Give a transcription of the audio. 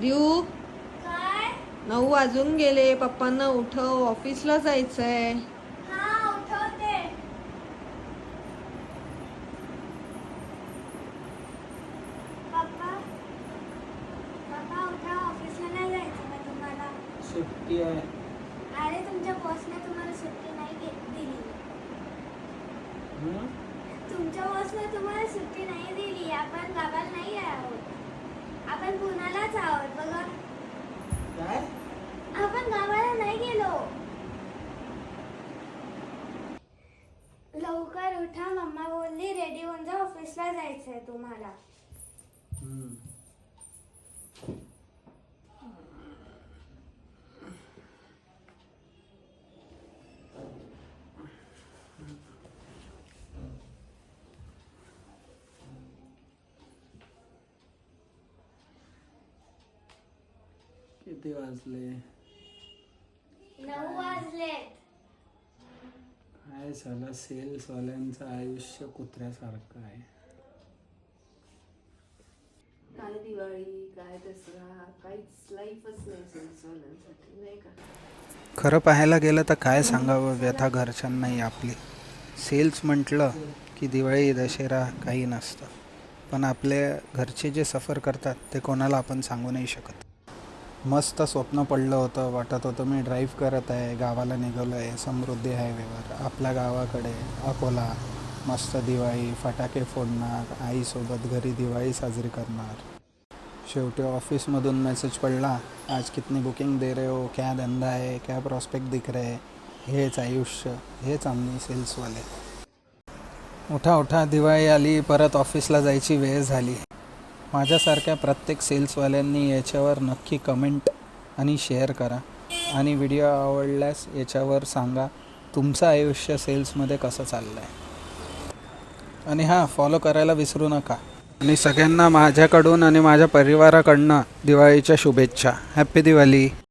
देऊ काय? नऊ वाजून गेले. पप्पांना उठव. ऑफिसला जायचंय. हा उठवते. पप्पा? पप्पा उठा. ऑफिसला नाही जायचं का तुम्हाला? सुट्टी आहे. अरे तुमच्या बॉसने तुम्हाला सुट्टी नाही दिली. हं? तुमच्या बॉसने तुम्हाला सुट्टी नाही दिली. आपण गावाला नाही आहोत. आपण पुण्यालाच आहोत बघा. काय? आपण गावाला नाही गेलो. लवकर उठा मम्मा बोलली रेडी होऊन जा ऑफिसला जायचंय तुम्हाला. किती वाजले नऊ वाजलेत काय झालं सेल्स वाल्यांचं आयुष्य कुत्र्यासारखं आहे काय दिवाळी काय दसरा काहीच लाईफच नाही सेल्सवाल्यांसाठी नाही का खरं पाहायला गेलं तर काय सांगावं? व्यथा घरच्यांनाही आपली. सेल्स म्हटलं की दिवाळी दशेरा काही नसतं. पण आपल्या घरचे जे सफर करतात ते कोणाला आपण सांगू नाही शकत. मस्त स्वप्न पडलं होतं वाटत होतं मी ड्राईव्ह करत आहे गावाला निघालो आहे समृद्धी हायवेवर आपल्या गावाकडे अकोला मस्त दिवाळी फटाके फोडणार आईसोबत घरी दिवाळी साजरी करणार. शेवटी ऑफिसमधून मेसेज पडला आज कितनी बुकिंग दे रहे हो? क्या धंदा आहे क्या प्रॉस्पेक्ट दिख रहे हेच आयुष्य हेच आम्ही सेल्सवाले उठा उठा दिवाळी आली परत ऑफिसला जायची वेळ झाली. माझ्यासारख्या प्रत्येक सेल्सवाल्यांनी याच्यावर नक्की कमेंट आणि शेअर करा. आणि व्हिडिओ आवडल्यास याच्यावर सांगा तुमचं आयुष्य सेल्समध्ये कसं चाललं आहे आणि हां फॉलो करायला विसरू नका. आणि सगळ्यांना माझ्याकडून आणि माझ्या परिवाराकडनं दिवाळीच्या शुभेच्छा. हॅप्पी दिवाळी